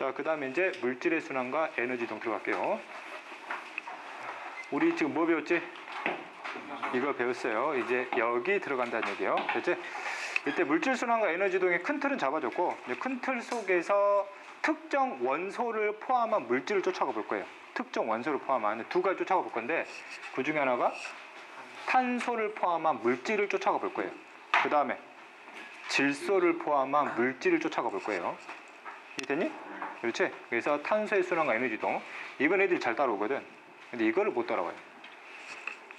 자, 그 다음에 이제 물질의 순환과 에너지 이동 들어갈게요. 우리 지금 뭐 배웠지? 이거 배웠어요. 이제 여기 들어간다는 얘기예요. 됐지? 이때 물질 순환과 에너지 이동의 큰 틀은 잡아줬고 큰 틀 속에서 특정 원소를 포함한 물질을 쫓아가 볼 거예요. 특정 원소를 포함한 두 가지 쫓아가 볼 건데 그 중에 하나가 탄소를 포함한 물질을 쫓아가 볼 거예요. 그 다음에 질소를 포함한 물질을 쫓아가 볼 거예요. 이해 됐니? 그렇지? 그래서 탄소의 순환과 에너지 이동 이건 애들이 잘 따라오거든. 근데 이거를 못 따라와요.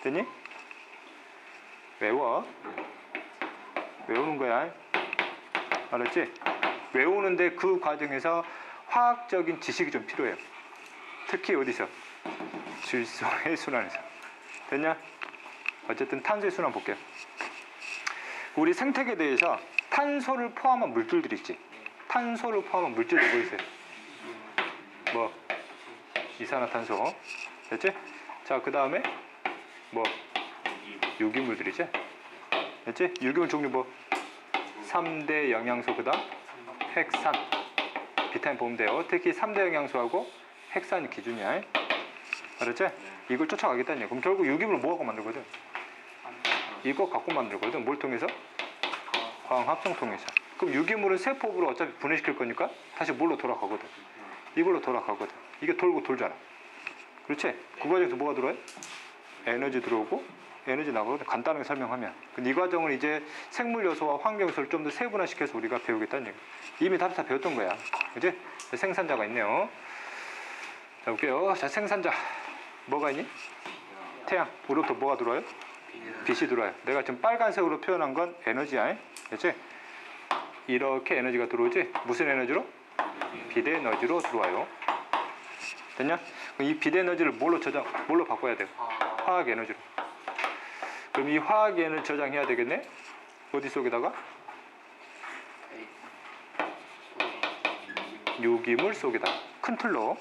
됐니? 외워. 외우는 거야. 알았지? 외우는데 그 과정에서 화학적인 지식이 좀 필요해요. 특히 어디서? 질소의 순환에서. 됐냐? 어쨌든 탄소의 순환 볼게요. 우리 생태계에 대해서 탄소를 포함한 물질들이 있지. 탄소를 포함한 물질들 뭐 있어요? 뭐? 이산화탄소. 됐지? 자, 그 다음에 뭐? 유기물들이지? 됐지? 유기물 종류 뭐? 3대 영양소 그 다음 핵산. 비타민 보면 돼요. 특히 3대 영양소하고 핵산이 기준이야. 알았지? 이걸 쫓아가겠다는 얘기. 그럼 결국 유기물을 뭐 갖고 만들거든? 이거 갖고 만들거든. 뭘 통해서? 광 합성 통해서. 그럼 유기물은 세포으로 어차피 분해시킬 거니까 다시 뭘로 돌아가거든. 이걸로 돌아가거든. 이게 돌고 돌잖아. 그렇지? 그 과정에서 뭐가 들어와요? 에너지 들어오고 에너지 나가거든. 간단하게 설명하면. 근데 이 과정을 이제 생물 요소와 환경 요소를 좀 더 세분화시켜서 우리가 배우겠다는 얘기. 이미 다, 다 배웠던 거야. 그지? 생산자가 있네요. 자, 볼게요. 자, 생산자. 뭐가 있니? 태양. 우리부터 뭐가 들어와요? 빛이 들어와요. 내가 지금 빨간색으로 표현한 건 에너지야. 그렇지? 이렇게 에너지가 들어오지? 무슨 에너지로? 비대 에너지로 들어와요. 됐냐? 이 비대 에너지를 뭘로 저장, 뭘로 바꿔야 돼요? 화학 에너지로. 그럼 이 화학 에너지 저장해야 되겠네? 어디 속에다가? 유기물 속에다. 큰 틀로.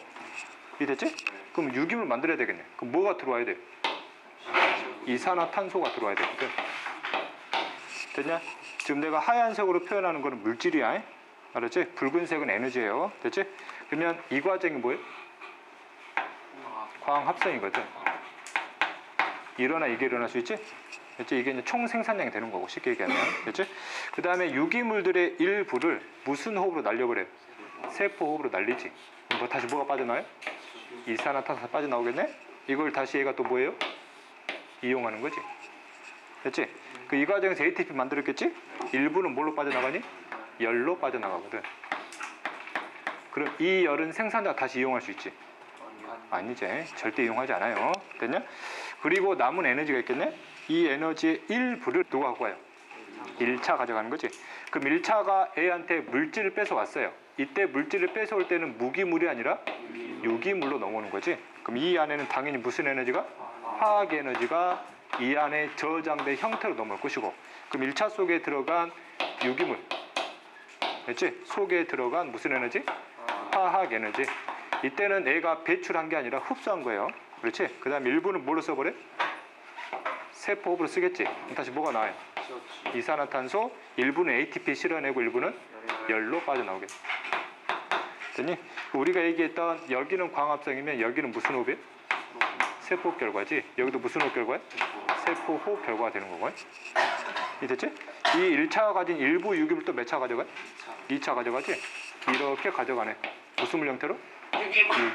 이해됐지? 그럼 유기물 만들어야 되겠네. 그럼 뭐가 들어와야 돼? 이산화탄소가 들어와야 되거든. 됐냐? 지금 내가 하얀색으로 표현하는 거는 물질이야. 알았지? 붉은색은 에너지예요. 됐지? 그러면 이 과정이 뭐예요? 광 합성이거든. 일어나 이게 일어날 수 있지? 됐지? 이게 이제 총 생산량이 되는 거고 쉽게 얘기하면. 됐지? 그 다음에 유기물들의 일부를 무슨 호흡으로 날려버려요? 세포 호흡으로 날리지. 뭐 다시 뭐가 빠져나와요? 이산화탄소 빠져나오겠네? 이걸 다시 얘가 또 뭐예요? 이용하는 거지. 됐지? 그 이 과정에서 ATP 만들었겠지? 일부는 뭘로 빠져나가니? 열로 빠져나가거든. 그럼 이 열은 생산자가 다시 이용할 수 있지? 아니지. 절대 이용하지 않아요. 됐냐? 그리고 남은 에너지가 있겠네? 이 에너지의 일부를 누가 갖고 와요? 1차 가져가는 거지. 그럼 1차가 A한테 물질을 뺏어왔어요. 이때 물질을 뺏어올 때는 무기물이 아니라 유기물로 넘어오는 거지. 그럼 이 안에는 당연히 무슨 에너지가? 화학 에너지가 이 안에 저장된 형태로 넘어올 것이고 그럼 1차 속에 들어간 유기물 됐지? 속에 들어간 무슨 에너지? 화학 에너지 이때는 애가 배출한 게 아니라 흡수한 거예요 그렇지? 그 다음 일부는 뭘로 써버려? 세포업으로 쓰겠지 다시 뭐가 나와요? 이산화탄소 일부는 ATP 실어내고 일부는 열로 빠져나오겠지 됐니? 우리가 얘기했던 여기는 광합성이면 여기는 무슨 호흡이에요? 세포 결과지. 여기도 무슨 호흡 결과야? 세포 호흡 결과가 되는 거고. 이됐지? 이 1차 가진 일부 유기물 또 몇 차 가져가? 2차 가져가지? 이렇게 가져가네. 무슨 물 형태로?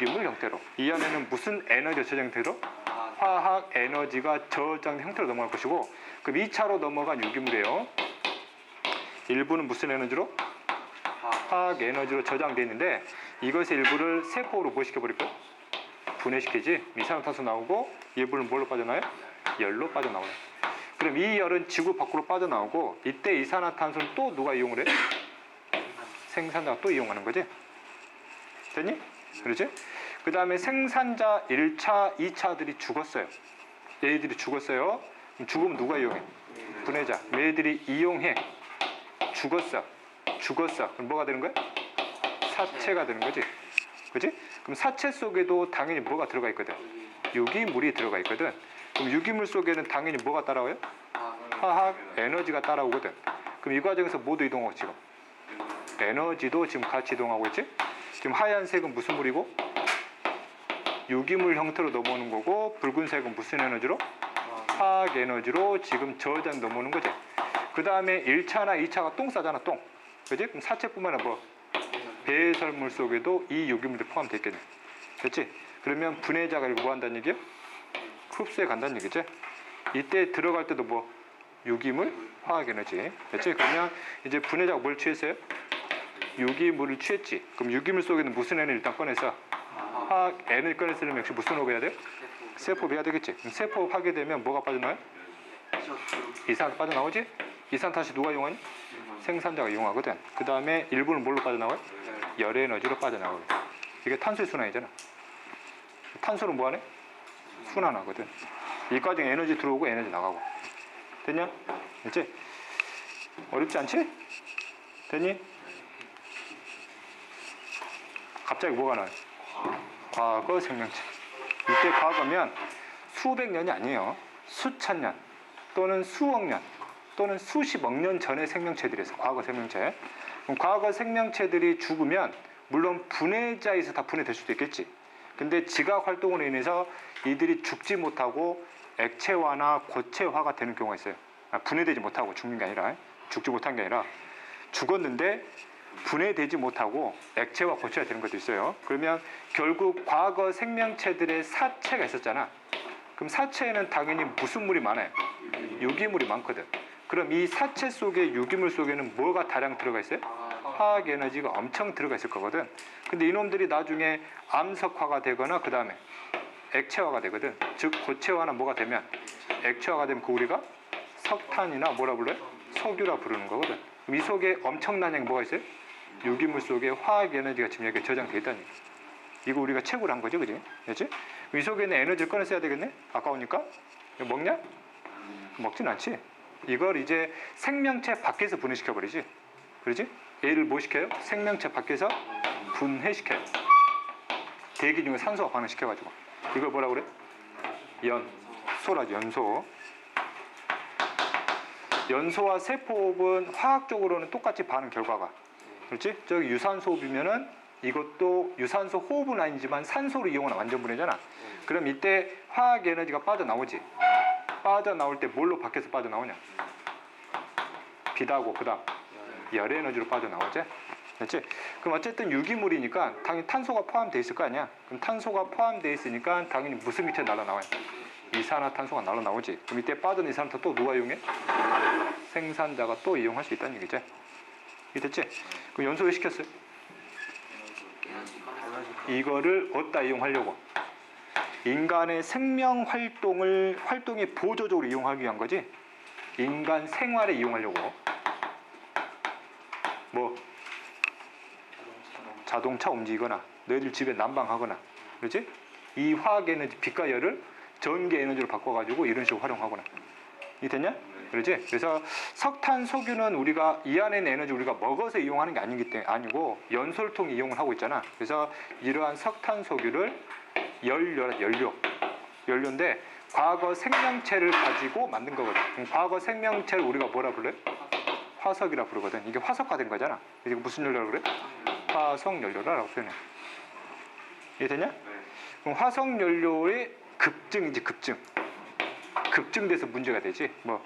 유기물 형태로. 이 안에는 무슨 에너지 저장 형태로? 화학 에너지가 저장 형태로 넘어갈 것이고 그럼 2차로 넘어간 유기물이에요. 일부는 무슨 에너지로? 화학 에너지로 저장되어 있는데 이것의 일부를 세포로 뭐 시켜버릴 거야? 분해시키지 이산화탄소 나오고 일부는 뭘로 빠져나요? 열로 빠져나와요. 그럼 이 열은 지구 밖으로 빠져나오고 이때 이산화탄소는 또 누가 이용을 해? 생산자가 또 이용하는 거지. 됐니? 그렇지? 그 다음에 생산자 1차, 2차들이 죽었어요. 얘들이 죽었어요. 죽으면 누가 이용해? 분해자. 얘들이 이용해. 죽었어. 죽었어. 그럼 뭐가 되는 거야? 사체가 되는 거지. 그지? 그럼 사체 속에도 당연히 뭐가 들어가 있거든? 유기물이 들어가 있거든. 그럼 유기물 속에는 당연히 뭐가 따라와요? 화학 에너지가 따라오거든. 그럼 이 과정에서 모두 이동하고 지금 에너지도 지금 같이 이동하고 있지? 지금 하얀색은 무슨 물이고 유기물 형태로 넘어오는 거고 붉은색은 무슨 에너지로 화학 에너지로 지금 저장 넘어오는 거지. 그 다음에 1차나 2차가 똥 싸잖아, 똥. 그지? 그럼 사체뿐만 아니라 뭐 배설물 속에도 이 유기물이 포함되어 있겠네. 됐지? 그러면 분해자가 이거 뭐 한다는 얘기야? 흡수해 간다는 얘기지? 이때 들어갈 때도 뭐 유기물, 화학 에너지. 됐지? 그러면 이제 분해자가 뭘 취했어요? 유기물을 취했지. 그럼 유기물 속에는 무슨 에너지 일단 꺼내서 화학 에너지 꺼냈으면 역시 무슨 호흡 해야 돼? 세포 해야 되겠지. 그럼 세포 하게 되면 뭐가 빠져나와요? 이산화탄소 빠져나오지? 이산화탄소 누가 이용하니? 생산자가 이용하거든. 그 다음에 일부는 뭘로 빠져나와요? 열 에너지로 빠져나가거든. 이게 탄소의 순환이잖아. 탄소는 뭐하네? 순환하거든. 이 과정에 에너지 들어오고 에너지 나가고. 됐냐? 됐지? 어렵지 않지? 됐니? 갑자기 뭐가 나요? 과거 생명체. 이때 과거면 수백 년이 아니에요. 수천 년 또는 수억 년 또는 수십억 년 전의 생명체들에서 과거 생명체. 과거 생명체들이 죽으면 물론 분해자에서 다 분해될 수도 있겠지. 근데 지각 활동으로 인해서 이들이 죽지 못하고 액체화나 고체화가 되는 경우가 있어요. 아, 분해되지 못하고 죽는 게 아니라 죽지 못한 게 아니라 죽었는데 분해되지 못하고 액체와 고체가 되는 것도 있어요. 그러면 결국 과거 생명체들의 사체가 있었잖아. 그럼 사체에는 당연히 무슨 물이 많아요? 유기물이 많거든. 그럼 이 사체 속에 유기물 속에는 뭐가 다량 들어가 있어요? 화학 에너지가 엄청 들어가 있을 거거든. 근데 이놈들이 나중에 암석화가 되거나 그 다음에 액체화가 되거든. 즉 고체화나 뭐가 되면 액체화가 되면 그 우리가 석탄이나 뭐라 불러요? 석유라 부르는 거거든. 이 속에 엄청난 양 뭐가 있어요? 유기물 속에 화학 에너지가 지금 여기 저장돼 얘기. 이거 우리가 채굴 한 거죠, 그지? 그렇지? 이 속에는 에너지를 꺼내 써야 되겠네? 아까우니까? 먹냐? 먹진 않지. 이걸 이제 생명체 밖에서 분해시켜 버리지. 그러지? 얘를 뭐 시켜요? 생명체 밖에서 분해시켜요. 대기 중에 산소가 반응시켜가지고. 이걸 뭐라 그래? 연. 소라지, 연소. 연소와 세포호흡은 화학적으로는 똑같이 반응 결과가. 그렇지? 저기 유산소 호흡이면은 이것도 유산소 호흡은 아니지만 산소로 이용하는 완전 분해잖아. 그럼 이때 화학 에너지가 빠져나오지. 빠져나올 때 뭘로 밖에서 빠져나오냐? 빛하고 그다음 열 에너지로 빠져나오지. 그렇지? 그럼 어쨌든 유기물이니까 당연히 탄소가 포함되어 있을 거 아니야. 그럼 탄소가 포함되어 있으니까 당연히 무슨 기체 날아나와요? 이산화탄소가 날아나오지. 그럼 이때 빠진 이산화탄소 또 누가 이용해? 생산자가 또 이용할 수 있다는 얘기지. 이해됐지? 그럼 연소 왜 시켰어요? 이거를 어디다 이용하려고? 인간의 생명 활동을 활동의 보조적으로 이용하기 위한 거지. 인간 생활에 이용하려고. 뭐 자동차 움직이거나 너희들 집에 난방하거나 그렇지? 이 화학 에너지 빛과 열을 전기 에너지로 바꿔가지고 이런 식으로 활용하거나 이 됐냐? 그렇지? 그래서 석탄 석유는 우리가 이 안에 있는 에너지 우리가 먹어서 이용하는 게 아니기 때문에 아니고 통해 이용을 하고 있잖아. 그래서 이러한 석탄 석유를 연료 연료 연료인데 과거 생명체를 가지고 만든 거거든. 과거 생명체를 우리가 뭐라 불러요? 화석이라 부르거든. 이게 화석화된 거잖아. 이게 무슨 연료라고 그래? 화석 연료라고 표현해. 이해되냐? 그럼 화석 연료의 급증이지 급증. 급증돼서 문제가 되지. 뭐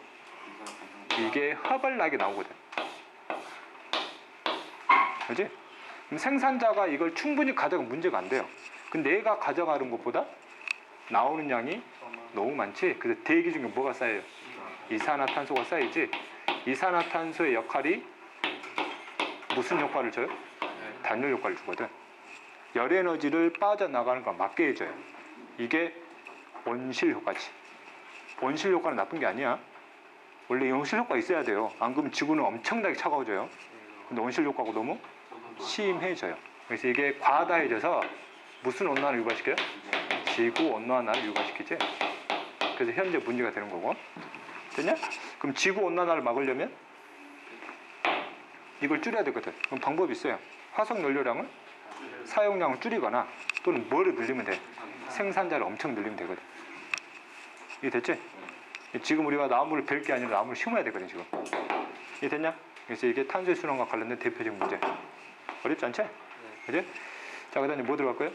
이게 허벌나게 나오거든. 그지? 그럼 생산자가 이걸 충분히 가져가면 문제가 안 돼요. 근데 내가 가져가는 것보다 나오는 양이 너무 많지. 그래서 대기 중에 뭐가 쌓여요? 이산화탄소가 쌓이지. 이산화탄소의 역할이 무슨 효과를 줘요? 단열 효과를 주거든. 열 에너지를 빠져나가는 걸 막게 해줘요. 이게 온실 효과지. 온실 효과는 나쁜 게 아니야. 원래 온실 효과 있어야 돼요. 안 그러면 지구는 엄청나게 차가워져요. 근데 온실 효과가 너무 심해져요. 그래서 이게 과다해져서 무슨 온난화를 유발시켜요? 지구 온난화를 유발시키지. 그래서 현재 문제가 되는 거고. 됐냐? 그럼 지구 온난화를 막으려면 이걸 줄여야 되거든. 그럼 방법이 있어요. 화석 연료량을 사용량을 줄이거나 또는 뭐를 늘리면 돼. 생산자를 엄청 늘리면 되거든. 이게 됐지? 지금 우리가 나무를 벨 게 아니라 나무를 심어야 되거든 지금. 이게 됐냐? 그래서 이게 탄소의 순환과 관련된 대표적인 문제. 어렵지 않지? 그지? 자, 그 다음에 뭐 들어갈 거예요?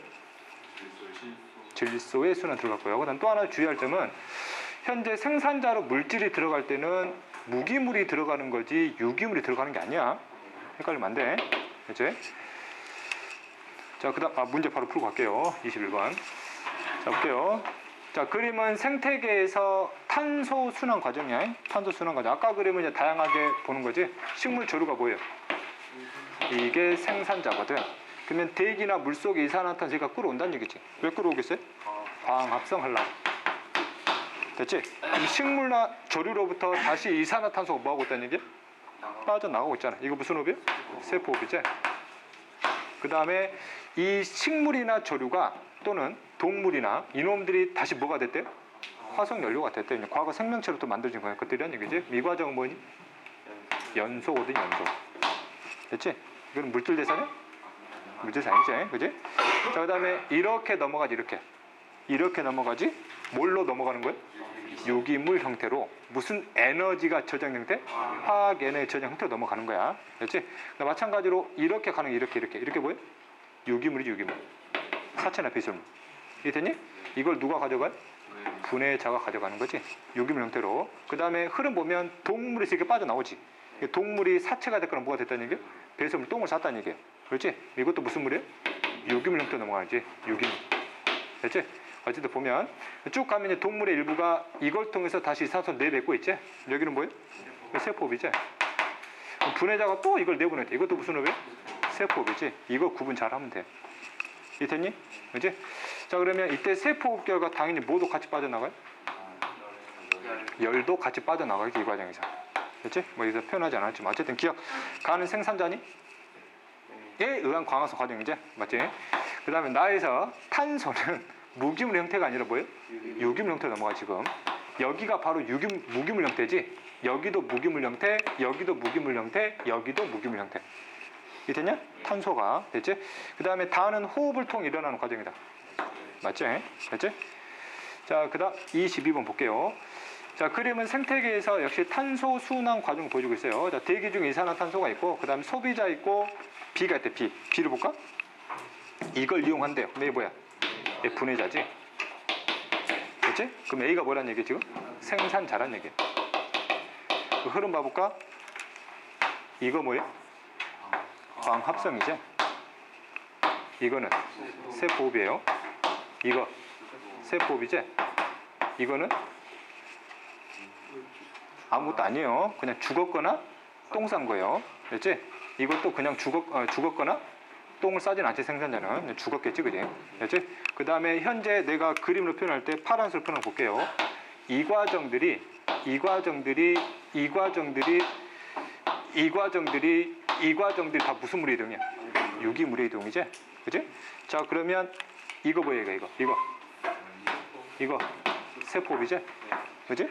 질소의 수는 들어갈 거예요. 그 다음 또 하나 주의할 점은 현재 생산자로 물질이 들어갈 때는 무기물이 들어가는 거지 유기물이 들어가는 게 아니야. 헷갈리면 안 돼. 그치? 자, 그 다음 아, 문제 바로 풀고 갈게요. 21번. 자, 볼게요. 자, 그림은 생태계에서 탄소 순환 과정이야. 탄소 순환 과정. 아까 그림은 이제 다양하게 보는 거지. 식물 조류가 뭐예요? 이게 생산자거든. 그러면 대기나 물 속에 이산화탄소가 끌어온다는 얘기지. 왜 끌어오겠어요? 광합성 하려고. 됐지? 그럼 식물나 조류로부터 다시 이산화탄소가 뭐하고 있다는 얘기야? 빠져나가고 있잖아. 이거 무슨 호흡이야? 세포 호흡이지? 그 다음에 이 식물이나 조류가 또는 동물이나 이놈들이 다시 뭐가 됐대요? 화석 연료가 됐대요. 과거 생명체로 또 만들어진 거야. 그들이란 얘기지. 이 과정은 뭐니? 연소거든 연소. 됐지? 이거는 물질 대사냐? 물질 대사이지, 그지? 자, 그 다음에 이렇게 넘어가지 이렇게. 이렇게 넘어가지. 뭘로 넘어가는 거예요? 유기물 형태로 무슨 에너지가 저장 형태? 화학 에너지 저장 형태로 넘어가는 거야. 됐지? 그다음 마찬가지로 이렇게 가는 게 이렇게 이렇게 이렇게 뭐예요? 유기물이지 유기물. 사체나 배설물. 이해됐니? 이걸 누가 가져가요? 분해자가 가져가는 거지. 유기물 형태로. 그 다음에 흐름 보면 동물에서 이렇게 빠져나오지. 동물이 사체가 됐거나 뭐가 됐다는 얘기예요? 배설물 똥을 쌌다는 얘기예요. 그렇지? 이것도 무슨 물이에요? 유기물 형태로 넘어가지. 유기물. 됐지? 어쨌든 보면 쭉 가면 이제 동물의 일부가 이걸 통해서 다시 이산화탄소 내뱉고 있지? 여기는 뭐예요? 그럼 분해자가 또 이걸 내보냈대. 이것도 무슨 호흡이에요? 세포흡이지? 이거 구분 잘 하면 돼. 이해 됐니? 그지? 자 그러면 이때 세포흡 결과 당연히 뭐도 같이 빠져나가요? 열도 같이 빠져나가겠지 이 과정에서. 됐지? 뭐 여기서 표현하지 않았지만 어쨌든 기억 가는 생산자니? 에 의한 광합성 과정이지? 맞지? 그 다음에 나에서 탄소는 무기물 형태가 아니라 뭐예요? 유기물 형태로 넘어가 지금 여기가 바로 유기, 무기물 형태지 여기도 무기물 형태 여기도 무기물 형태 여기도 무기물 형태 이 됐냐? 탄소가 됐지? 그 다음에 다는 호흡을 통해 일어나는 과정이다 맞지? 됐지? 자, 그 다음 22번 볼게요. 자, 그림은 생태계에서 역시 탄소 순환 과정을 보여주고 있어요. 자, 대기 중에 이산화탄소가 있고, 그 다음에 소비자 있고, B가 있대, B. B를 볼까? 이걸 이용한대요. A 뭐야? 얘 분해자지. 그렇지? 그럼 A가 뭐란 얘기 지금? 생산자란 얘기야. 그 흐름 봐볼까? 이거 뭐예요? 광합성이지. 이거는 세포흡이에요. 이거 세포흡이지. 이거는 아무것도 아니에요. 그냥 죽었거나 똥 싼 거예요. 그렇지? 이것도 그냥 죽었, 어, 죽었거나 똥을 싸진 않지 생산자는 죽었겠지 그지? 그렇지? 그 다음에 현재 내가 그림으로 표현할 때 파란색으로 표현해 볼게요. 이 과정들이 이 과정들이 이 과정들이 이 과정들이 이 과정들이 다 무슨 물의 이동이야? 유기물의 이동이지? 그지? 자 그러면 이거 뭐야 이거 이거 이거 이거 세포흡이지? 그지?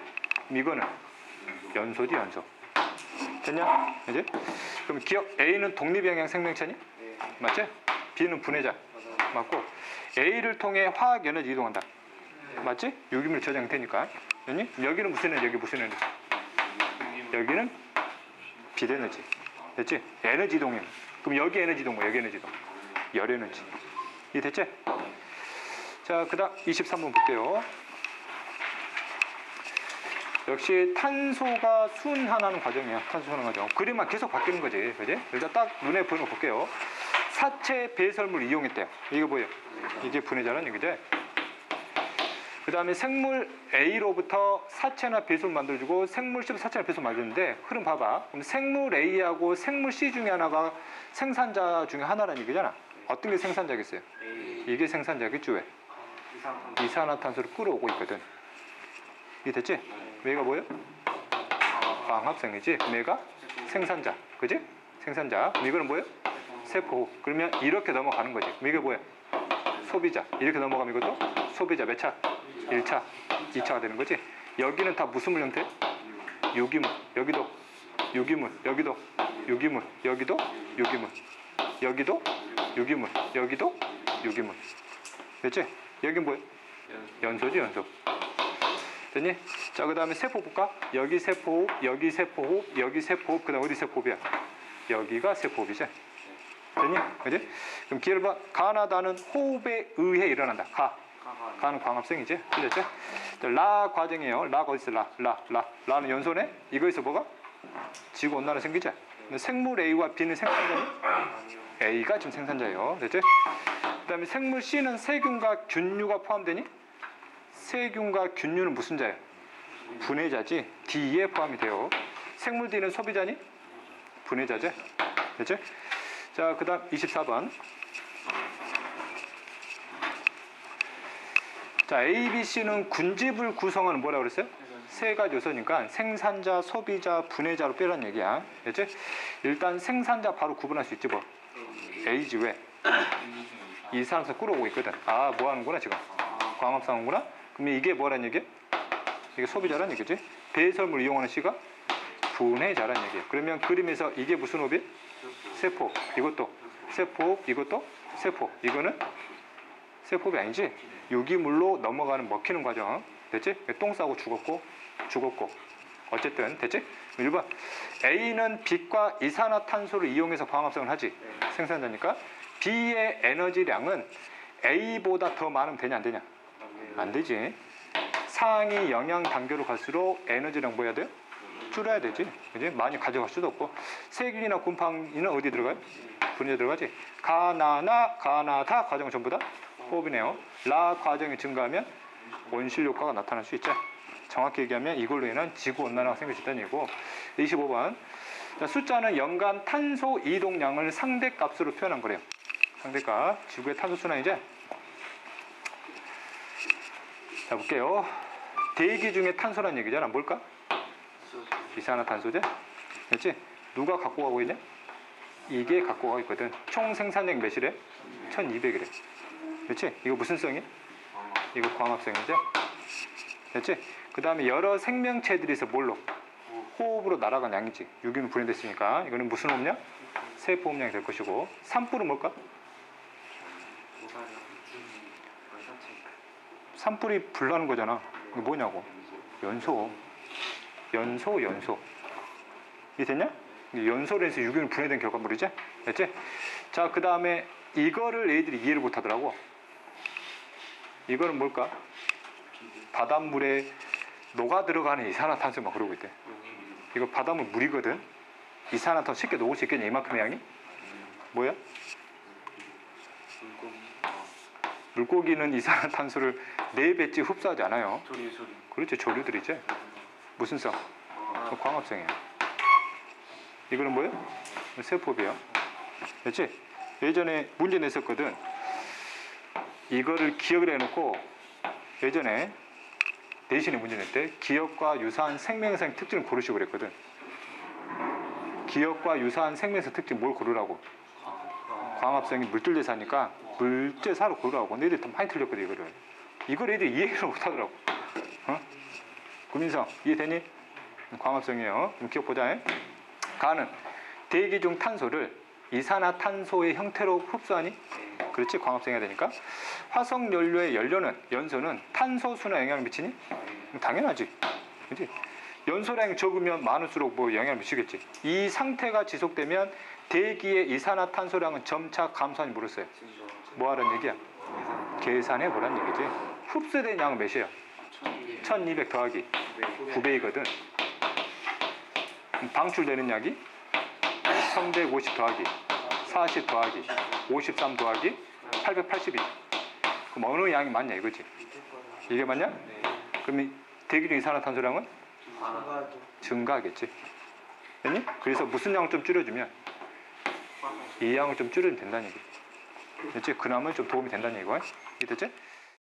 이거는 연소지 연소 됐냐? 그지? 그럼 기억 A는 독립영양 생명체니? 맞지? B는 분해자 맞고 A를 통해 화학 에너지 이동한다 맞지? 유기물 저장 되니까? 여기는 무슨 에너지 여기 무슨 에너지? 여기는 비에너지 됐지? 에너지 이동이 그럼 여기 에너지 이동 뭐 여기 에너지 이동 열 에너지 이 됐지? 자 그다음 23번 볼게요 역시 탄소가 순환하는 과정이야 탄소 순환 과정 그림만 계속 바뀌는 거지 그지? 일단 딱 눈에 보이는 거 볼게요 사체 배설물 이용했대요 이거 뭐예요? 이게 분해자는 얘기죠 그 다음에 생물 A로부터 사체나 배수를 만들어주고 생물 C로 사체나 배수를 만드는데 흐름 봐봐. 그럼 생물 A하고 생물 C 중에 하나가 생산자 중에 하나라는 얘기잖아. 어떤 게 생산자겠어요? 이게 생산자겠죠 왜? 이산화탄소를 끌어오고 있거든. 이게 됐지? 얘가 뭐예요? 광합성이지. 얘가 생산자. 그지? 생산자. 이거는 뭐예요? 세포. 그러면 이렇게 넘어가는 거지. 이게 뭐야? 소비자. 이렇게 넘어가면 이것도 소비자 몇 차? 1차, 2차가 되는 거지. 여기는 다 무슨 물 형태? 유기물. 여기도 유기물. 여기도 유기물. 여기도 유기물. 여기도 유기물. 여기도 유기물. 됐지? 여긴 뭐야? 연소지 연소. 됐니? 자, 그 다음에 세포 볼까? 여기 세포호흡, 여기 세포호흡, 여기 세포호흡, 그 다음 어디 세포호흡이야? 여기가 세포호흡 됐니? 그지? 그럼 기회를 봐. 가나다는 호흡에 의해 일어난다. 가. 가는 광합성이지. 틀렸죠? 자, 라 과정이에요. 라가 어디 있어? 라, 라, 라. 라는 연소네? 이거에서 뭐가? 지구 온난화? 근데 생물 A와 B는 생산자니? A가 지금 생산자예요. 됐지? 그 다음에 생물 C는 세균과 균류가 포함되니? 세균과 균류는 무슨 자예요? 분해자지. D에 포함이 돼요. 생물 D는 소비자니? 분해자지. 됐지? 자, 그 다음 24번. 자, A, B, C는 군집을 구성하는 뭐라고 그랬어요? 세 가지 요소니까 생산자, 소비자, 분해자로 빼라는 얘기야. 됐지? 일단 생산자 바로 구분할 수 있지 뭐. A지 왜? 이산화탄소 끌어오고 있거든. 아, 뭐 하는구나 지금. 상황구나. 그러면 이게 뭐란 얘기야? 이게 소비자란 얘기지. 배설물 이용하는 C가 분해자란 얘기야. 그러면 그림에서 이게 무슨 호흡이? 세포. 이것도 세포. 이것도 세포. 이거는 세포비 아니지? 유기물로 넘어가는 먹히는 과정. 됐지? 똥 싸고 죽었고 죽었고. 어쨌든 됐지? 1번 A는 빛과 이산화탄소를 이용해서 광합성을 하지. 생산자니까 B의 에너지량은 A보다 더 많으면 되냐 안 되냐? 안 되지. 상위 영양 단계로 갈수록 에너지량 뭐 해야 돼요? 줄여야 되지. 그지? 많이 가져갈 수도 없고. 세균이나 곰팡이는 어디 들어가요? 분해 들어가지. 가나나 가나다 과정은 전부 다 호흡이네요. 라 과정이 증가하면 온실 효과가 나타날 수 있죠. 정확히 얘기하면 이걸로 인한 지구 온난화가 생길 수 있다는 얘기고 25번 자, 숫자는 연간 탄소 이동량을 상대 값으로 표현한 거래요. 상대값 지구의 탄소 순환 이제 자 볼게요. 대기 중에 탄소란 얘기잖아. 뭘까? 이산화 탄소제. 그렇지? 누가 갖고 가고 있냐? 이게 갖고 가고 있거든. 총 생산량 몇이래? 1200이래. 그렇지? 이거 무슨 성이? 이거 광합성이죠? 됐지? 그 다음에 여러 생명체들이서 뭘로? 호흡으로 날아간 양이지. 유기물 분해됐으니까. 이거는 무슨 호흡량? 세포 호흡량이 될 것이고. 산불은 뭘까? 산불이 불나는 거잖아. 이게 뭐냐고. 연소. 연소, 연소. 이게 됐냐? 이게 연소로 해서 유기물 분해된 결과물이지? 됐지? 자, 그 다음에 이거를 애들이 이해를 못 하더라고. 이거는 뭘까? 바닷물에 녹아 들어가는 이산화탄소 막 그러고 있대. 이거 바닷물 물이거든. 이산화탄소 쉽게 녹을 수 있겠냐? 이만큼의 양이? 뭐야? 물고기는 이산화탄소를 네 배째 흡수하지 않아요. 그렇죠. 조류들이지. 무슨 성? 그 광합성이에요. 이거는 뭐예요? 세포비요. 됐지? 예전에 문제 냈었거든. 이거를 기억을 해놓고 예전에 대신에 문제 냈대. 기억과 유사한 생명상 특징을 고르시고 그랬거든. 기억과 유사한 생명상 특징 뭘 고르라고? 광합성이 물질대사니까 물질사로 고르라고. 근데 애들이 다 많이 틀렸거든 이거를. 이걸 애들이 이해를 못하더라고. 어? 구민성 이해되니? 광합성이에요. 좀 기억보자. 가는 대기 중 탄소를 이산화탄소의 형태로 흡수하니? 그렇지 광합성해야 되니까. 화석 연료의 연료는 연소는 탄소 순환 영향을 미치니? 당연하지. 그지? 연소량이 적으면 많을수록 뭐 영향을 미치겠지. 이 상태가 지속되면 대기의 이산화탄소량은 점차 감소하니 물었어요. 뭐 하라는 얘기야? 계산해 보란 얘기지. 흡수된 양은 몇이에요? 1200 더하기 9배이거든. 방출되는 약이 1150 더하기 40 더하기 53 더하기 880이. 그럼 어느 양이 맞냐 이거지? 이게 맞냐? 그러면 대기 중 이산화탄소량은 증가하겠지. 됐니? 그래서 무슨 양을 좀 줄여주면 이 양을 좀 줄여주면 된다는 얘기. 됐지? 그나마 좀 도움이 된다는 얘기고. 이해됐지?